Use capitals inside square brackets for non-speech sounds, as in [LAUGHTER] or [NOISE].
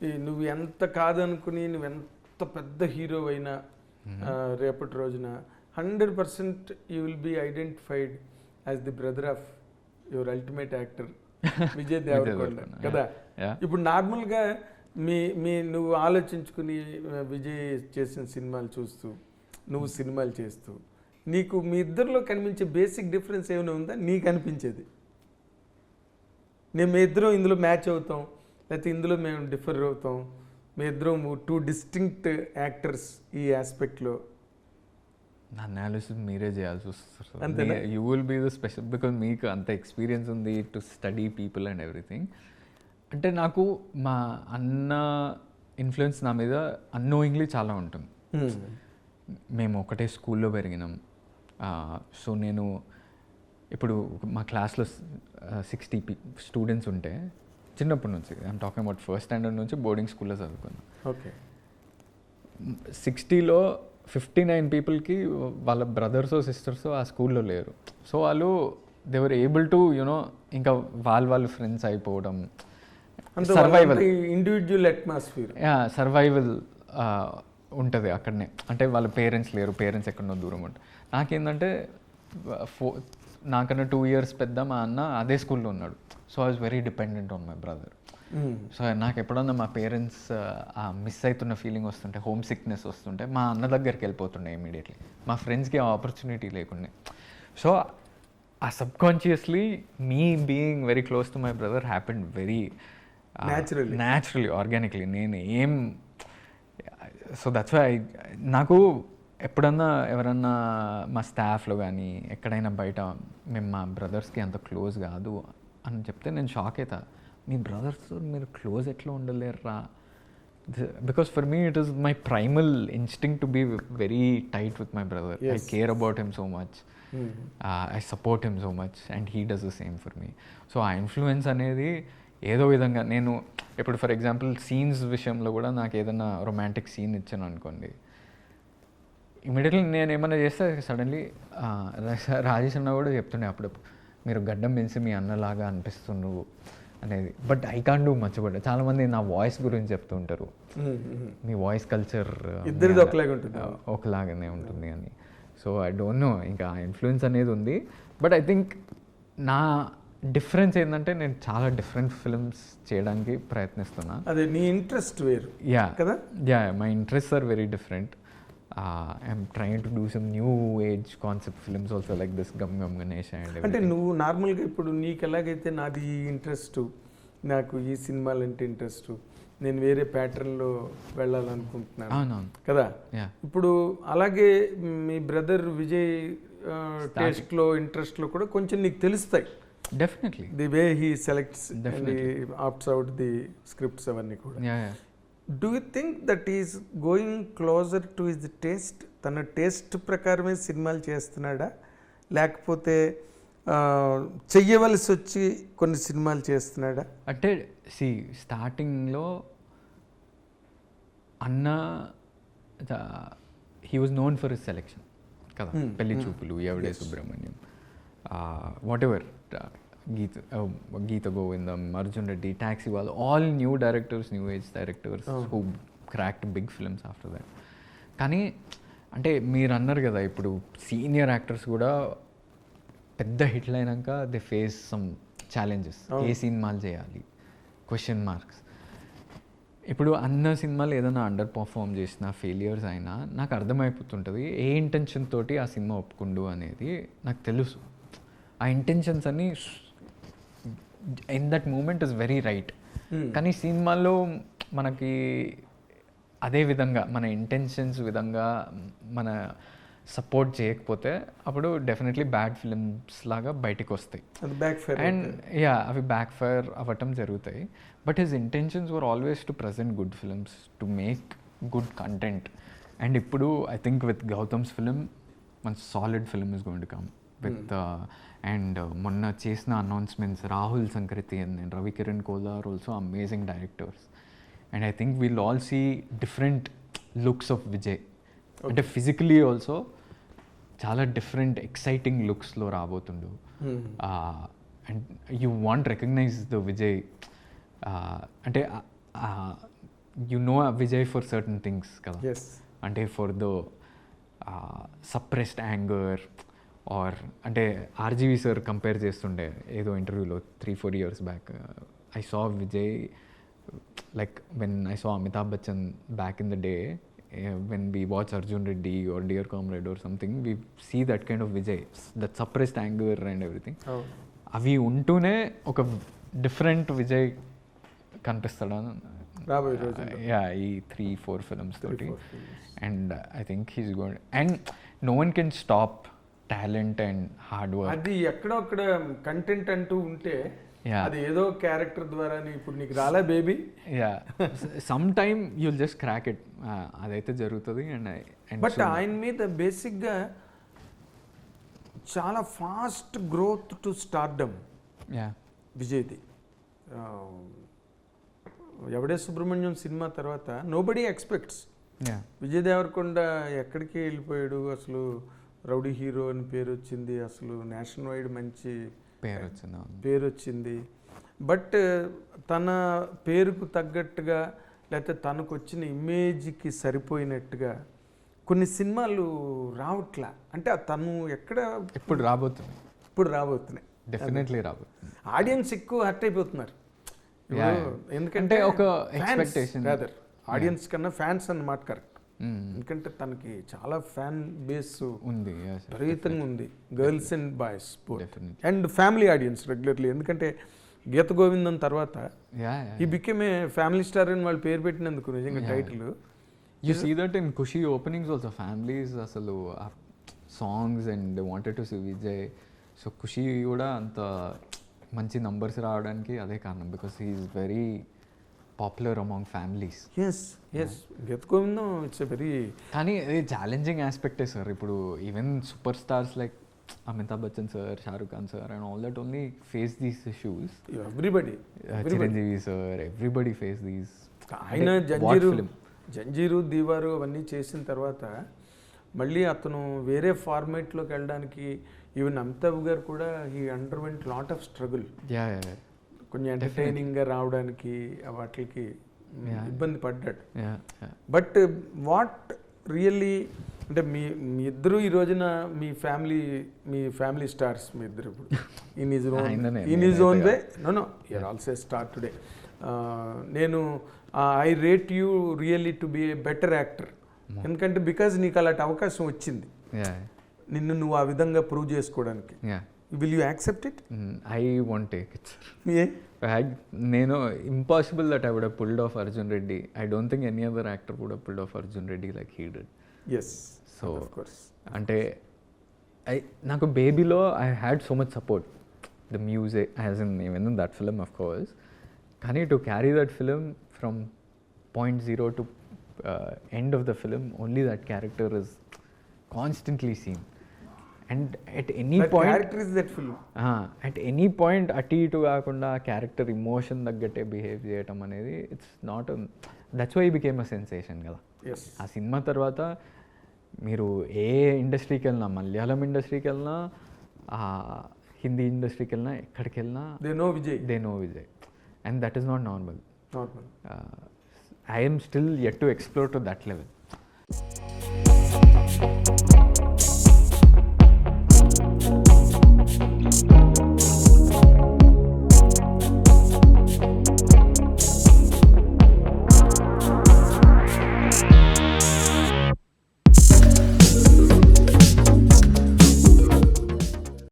ఈ నువ్వు ఎంత కాదనుకుని నువ్వు ఎంత పెద్ద హీరో అయినా రేపటి రోజున hundred percent you will be identified as the brother of your ultimate actor [LAUGHS] Vijay Deverakonda కదా. ఇప్పుడు నార్మల్గా మీ మీ నువ్వు ఆలోచించుకుని విజయ్ చేసిన సినిమాలు చూస్తూ నువ్వు సినిమాలు చేస్తూ నీకు మీ ఇద్దరిలో కనిపించే బేసిక్ డిఫరెన్స్ ఏమైనా ఉందా? నీకు అనిపించేది. నేను మీ ఇద్దరం ఇందులో మ్యాచ్ అవుతాం. లేకపోతే ఇందులో మేము డిఫర్ అవుతాం. మీ ఇద్దరం టూ డిస్టింక్ట్ యాక్టర్స్ ఈ ఆస్పెక్ట్లో. నా అనాలిసిస్ మీరే చేయాల్సి వస్తుంది అంతేనా? You will be the special because మీకు అంత ఎక్స్పీరియన్స్ ఉంది to study people and everything అంటే నాకు మా అన్న ఇన్ఫ్లుయెన్స్ నా మీద అన్నోయింగ్లీ చాలా ఉంటుంది. మేము ఒకటే స్కూల్లో పెరిగినాం. సో నేను ఇప్పుడు మా క్లాస్లో సిక్స్టీ పీ స్టూడెంట్స్ ఉంటే చిన్నప్పటి నుంచి I'm talking about first standard నుంచి బోర్డింగ్ స్కూల్లో చదువుకున్నాను ఓకే. సిక్స్టీలో ఫిఫ్టీ నైన్ పీపుల్కి వాళ్ళ బ్రదర్స్ సిస్టర్స్ ఆ స్కూల్లో లేరు. సో వాళ్ళు దేవర్ ఏబుల్ టు యునో ఇంకా వాళ్ళ వాళ్ళ ఫ్రెండ్స్ అయిపోవడం సర్వైవల్ ఇండివిజువల్ అట్మాస్ఫియర్ సర్వైవల్ ఉంటుంది అక్కడనే. అంటే వాళ్ళ పేరెంట్స్ లేరు పేరెంట్స్ ఎక్కడో దూరం ఉంటారు నాకేంటంటే ఫో నాకన్నా టూ ఇయర్స్ పెద్ద మా అన్న అదే స్కూల్లో ఉన్నాడు. So I was very dependent on my brother so నాకు ఎప్పుడన్నా మా పేరెంట్స్ ఆ మిస్ అవుతున్న ఫీలింగ్ వస్తుంటే హోమ్ సిక్నెస్ వస్తుంటే మా అన్న దగ్గరికి వెళ్ళిపోతుండే ఇమీడియట్లీ మా ఫ్రెండ్స్కి ఆ ఆపర్చునిటీ లేకుండే. So uh subconsciously me being very close to my brother happened very Naturally. Naturally organically నేను ఏం సో దట్స్ వై నాకు ఎప్పుడన్నా ఎవరన్నా మా స్టాఫ్లో కానీ ఎక్కడైనా బయట మేము మా బ్రదర్స్కి అంత క్లోజ్ కాదు అని చెప్తే నేను షాక్ అవుతా మీ బ్రదర్స్ మీరు క్లోజ్ ఎట్లా ఉండలేరురా? Because for me it is my primal instinct to be very tight with my brother. I. Care about him so much. I support him so much and he does the same for me. So uh influence అనేది ఏదో విధంగా నేను ఇప్పుడు for example scenes విషయంలో కూడా నాకు ఏదైనా romantic scene ఇచ్చాను అనుకోండి. ఇమీడియట్లీ నేను ఏమైనా చేస్తే సడన్లీ రాజేష్ అన్న కూడా చెప్తుండే అప్పుడప్పుడు మీరు గడ్డం పెంచి మీ అన్నలాగా అనిపిస్తుండ్రు అనేది. But I can do much but చాలామంది నా వాయిస్ గురించి చెప్తుంటారు మీ వాయిస్ కల్చర్ ఇద్దరిది ఒకలాగే ఉంటుంది. ఒకలాగానే ఉంటుంది అని. సో ఐ డోంట్ నో ఇంకా ఇన్ఫ్లుయెన్స్ అనేది ఉంది. బట్ ఐ థింక్ నా డిఫరెన్స్ ఏంటంటే నేను చాలా డిఫరెంట్ ఫిల్మ్స్ చేయడానికి ప్రయత్నిస్తున్నా. అదే నీ ఇంట్రెస్ట్ వేరు. యా. కదా? Yeah my interest are very different. I'm trying to do some new age concept films also like this Gam Gam Ganesh and అంటే నువ్వు నార్మల్గా ఇప్పుడు నీకు ఎలాగైతే నాది ఇంట్రెస్ట్ నాకు ఈ సినిమాలు అంటే ఇంట్రెస్ట్ నేను వేరే ప్యాటర్న్లో వెళ్ళాలనుకుంటున్నాను. కదా? ఇప్పుడు అలాగే మీ బ్రదర్ విజయ్ టేస్ట్లో ఇంట్రెస్ట్లో కూడా కొంచెం నీకు తెలుస్తాయి. Definitely the way he selects. Opts out the scripts అవన్నీ కూడా. Do you think that is going closer to his taste తన టేస్ట్ ప్రకారమే సినిమాలు చేస్తున్నాడా? లేకపోతే చెయ్యవలసి వచ్చి కొన్ని సినిమాలు చేస్తున్నాడా? అంటే సి స్టార్టింగ్లో అన్న he was known for his selection కదా? Hmm, Pelli hmm. Choopulu Evade Subrahmanyam whatever Geetha Geetha Govindam Arjun Reddy taxi వాళ్ళు all new directors new age directors. Who cracked big films after that కానీ అంటే మీరు అన్నారు కదా ఇప్పుడు సీనియర్ యాక్టర్స్ కూడా పెద్ద హిట్లు అయినాక దే ఫేస్ సమ్ ఛాలెంజెస్. ఏ సినిమాలు చేయాలి? క్వశ్చన్ మార్క్స్ ఇప్పుడు అన్న సినిమాలు ఏదైనా అండర్ పర్ఫామ్ చేసిన ఫెయిలియర్స్ అయినా నాకు అర్థమైపోతుంటుంది ఏ ఇంటెన్షన్ తోటి ఆ సినిమా ఒప్పుకుండు అనేది నాకు తెలుసు. ఆ ఇంటెన్షన్స్ అన్ని in that moment is very right. కానీ సినిమాల్లో మనకి అదే విధంగా మన ఇంటెన్షన్స్ విధంగా మన సపోర్ట్ చేయకపోతే అప్పుడు డెఫినెట్లీ బ్యాడ్ ఫిల్మ్స్ లాగా బయటికి వస్తాయి. అండ్ యా అవి బ్యాక్ ఫైర్ అవ్వటం జరుగుతాయి. But his intentions were always to present good films to make good content and ఇప్పుడు I think with Gautam's film మన solid film is going to come with and uh, మొన్న చేసిన announcements Rahul Sankrityan and Ravi Kiran Kolar also amazing directors and I think we'll all see different looks of Vijay అంటే physically also చాలా different exciting లుక్స్లో రాబోతుండు. And you want recognise the Vijay అంటే you know Vijay for certain things కదా. అంటే for the suppressed anger or అంటే RGV sir compare చేస్తుండే ఏదో ఇంటర్వ్యూలో three four years back I saw Vijay like when I saw Amitabh Bachchan back in the day when we watch Arjun Reddy or Dear Comrade or something we see that kind of Vijay that suppressed anger and everything అవి ఉంటూనే ఒక different Vijay రోజుల్లో. Yeah ఈ three four films తోటి. And I think he's good and no one can stop talent and hard work. అది ఎక్కడో అక్కడ content అంటూ ఉంటే. అది ఏదో క్యారెక్టర్ ద్వారా ఇప్పుడు నీకు రాలే baby. Yeah some time you'll just crack it అదైతే జరుగుతుంది అండ్ బట్ ఆయన మీద బేసిక్గా చాలా fast growth to stardom. Yeah విజయ్ది. Yevade Subrahmanyam cinema తర్వాత నోబడీ ఎక్స్పెక్ట్స్ విజయ్ దేవరకొండ ఎక్కడికి వెళ్ళిపోయాడు అసలు? రౌడీ హీరో అని పేరు వచ్చింది అసలు నేషనల్ వైడ్ మంచి పేరు వచ్చింది. పేరు వచ్చింది బట్ తన పేరుకు తగ్గట్టుగా లేకపోతే తనకు వచ్చిన ఇమేజ్కి సరిపోయినట్టుగా కొన్ని సినిమాలు రావట్లా. అంటే తను ఎక్కడ ఇప్పుడు రాబోతుంది? ఇప్పుడు రాబోతున్నాయి. డెఫినెట్లీ రాబోతుంది. ఆడియన్స్ ఎక్కువ హర్ట్ అయిపోతున్నారు. ఎందుకంటే ఒక. రాదర్ ఆడియన్స్ కన్నా ఫ్యాన్స్ అన్నమాట కరెక్ట్. ఎందుకంటే తనకి చాలా ఫ్యాన్ బేస్ ఉంది విపరీతంగా ఉంది. Girls and boys. And family audience regularly ఎందుకంటే గీత గోవిందం తర్వాత యా ఈ బికెమ్ ఏ ఫ్యామిలీ స్టార్ అని వాళ్ళు పేరు పెట్టినందుకు నిజంగా. Title you see that in Kushi openings also families అసలు songs and wanted to see Vijay so Kushi కూడా అంత మంచి నంబర్స్ రావడానికి అదే కారణం because he's very popular among families yes yes Geetha Govindam it's a very కానీ ఇది challenging ఆస్పెక్టే సార్ ఇప్పుడు even superstars like Amitabh Bachchan sir Shahrukh Khan sir and all that only face these issues everybody Chiranjeevi sir everybody face these ఆయన జంజీరు జంజీరు దీవారు అవన్నీ చేసిన తర్వాత మళ్ళీ అతను వేరే ఫార్మేట్లోకి వెళ్ళడానికి ఈవెన్ అమితాబ్ గారు కూడా ఈ underwent lot of struggle yeah కొంచెం ఎంటర్టైనింగ్గా రావడానికి వాటికి. ఇబ్బంది పడ్డాడు. బట్ వాట్ రియల్లీ అంటే మీ మీ ఇద్దరు ఈ రోజున మీ ఫ్యామిలీ మీ ఫ్యామిలీ స్టార్స్ మీ ఇద్దరు ఇప్పుడు. In his own in his own way. No no you're also star today నేను I rate you really to be a better actor ఎందుకంటే బికాజ్ నీకు అలాంటి అవకాశం వచ్చింది. నిన్ను నువ్వు ఆ విధంగా ప్రూవ్ చేసుకోవడానికి. Will you accept it I want take it sir నేను impossible that I would pulled off Arjun Reddy I don't think any other actor would pulled off Arjun Reddy like he did yes so అంటే I నాకు బేబీలో I had so much support the music as in even in that film of course కానీ to carry that film from point zero to end of the film only that character is constantly seen and at any point is that film at any point అటు ఇటు కాకుండా character emotion తగ్గట్టే behave చేయటం అనేది it's not that's why became a sensation కదా. ఆ cinema తర్వాత మీరు ఏ ఇండస్ట్రీకి వెళ్ళినా మలయాళం ఇండస్ట్రీకి వెళ్ళినా హిందీ ఇండస్ట్రీకి వెళ్ళినా ఎక్కడికి వెళ్ళినా they know Vijay they know Vijay and that is not normal I'm still yet to explore to that level